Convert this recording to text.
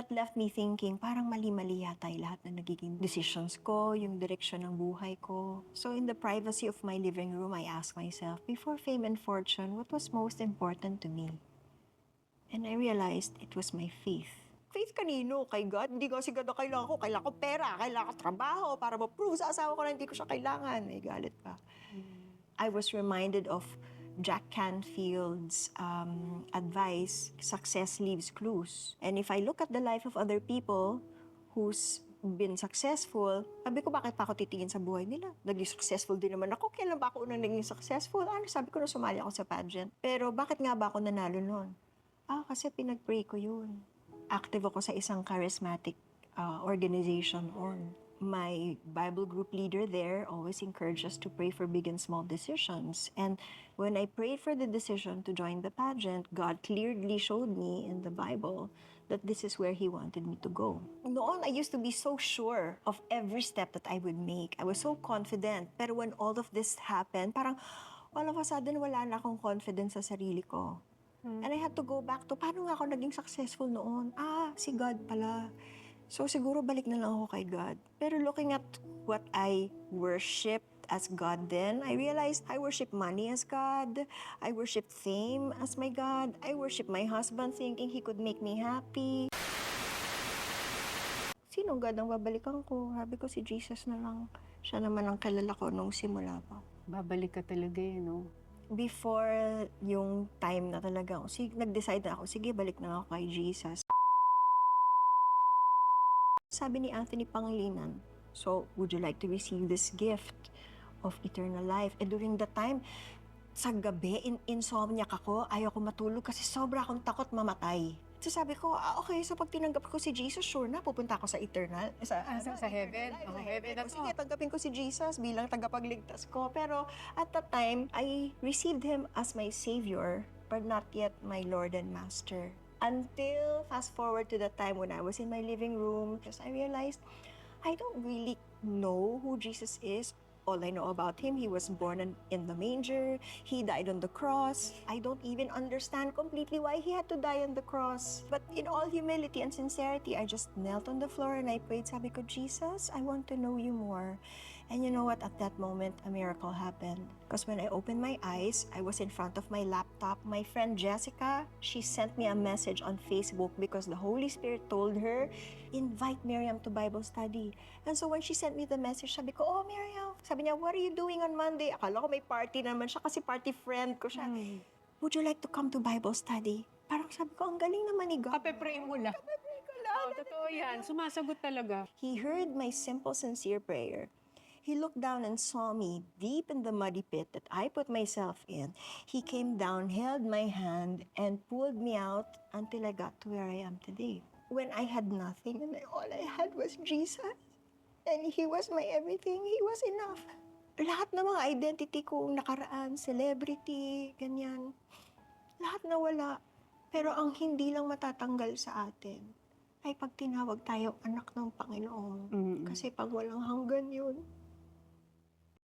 that left me thinking, parang mali-mali yata yung lahat na nagiging decisions ko, yung direction ng buhay ko. So in the privacy of my living room, I asked myself, before fame and fortune, what was most important to me? And I realized it was my faith. Faith kanino? Kay God? Hindi ko kasi God ang kailangan ko. Kailangan ko pera, kailangan ko trabaho para ma-prove sa asawa ko na hindi ko siya kailangan. May galit pa. I was reminded of Jack Canfield's um, advice, success leaves clues. And if I look at the life of other people who's been successful, sabi ko, bakit pa ako titingin sa buhay nila? Naging successful din naman ako. Kailan ba ako unang naging successful? Ano, sabi ko na sumali ako sa pageant. Pero bakit nga ba ako nanalo nun? Ah, kasi pinag-pray ko yun. Active ako sa isang charismatic uh, organization on. My Bible group leader there always encouraged us to pray for big and small decisions. And when I prayed for the decision to join the pageant, God clearly showed me in the Bible that this is where He wanted me to go. Noon, I used to be so sure of every step that I would make. I was so confident. Pero when all of this happened, parang all of a sudden wala na akong confidence sa sarili ko. And I had to go back to, paano nga ako naging successful noon? Ah, si God pala. So siguro balik na lang ako kay God. Pero looking at what I worshipped as God then, I realized I worship money as God. I worship fame as my God. I worship my husband thinking he could make me happy. Sinong God ang babalikan ko? Sabi ko si Jesus na lang. Siya naman ang kilala ko nung simula pa Babalik ka talaga eh, no? before yung time na talaga, sige, nag-decide na ako, sige, balik na ako kay Jesus. Sabi ni Anthony Pangilinan, so, would you like to receive this gift of eternal life? And during that time, sa gabi, in insomniac ako, ayaw ko matulog kasi sobra akong takot mamatay. So sabi ko, ah, okay, so pag tinanggap ko si Jesus, sure na, pupunta ako sa eternal. Sa, Ah, sa- sa heaven? Sa Oh, heaven. heaven to. Sige, tanggapin ko si Jesus bilang tagapagligtas ko. Pero at that time, I received Him as my Savior, but not yet my Lord and Master. Until fast forward to the time when I was in my living room, because I realized I don't really know who Jesus is. All I know about him, he was born in, the manger, he died on the cross. I don't even understand completely why he had to die on the cross. But in all humility and sincerity, I just knelt on the floor and I prayed, sabi ko, Jesus, I want to know you more. And you know what? At that moment, a miracle happened. Because when I opened my eyes, I was in front of my laptop. My friend Jessica, she sent me a message on Facebook because the Holy Spirit told her, invite Miriam to Bible study. And so when she sent me the message, sabi ko, oh Miriam, sabi niya, what are you doing on Monday? Akala ko may party naman siya kasi party friend ko siya. Would you like to come to Bible study? Parang sabi ko, ang galing naman ni God. Kape-pray mo lang. Oh, totoo yan. Sumasagot talaga. He heard my simple, sincere prayer. He looked down and saw me deep in the muddy pit that I put myself in. He came down, held my hand, and pulled me out until I got to where I am today. When I had nothing and all I had was Jesus. And He was my everything. He was enough. Lahat ng mga identity ko nakaraan, celebrity, ganyan. Lahat nawala. Pero ang hindi lang matatanggal sa atin ay pag tinawag tayo anak ng Panginoon. Mm. Kasi pag walang hanggan yun,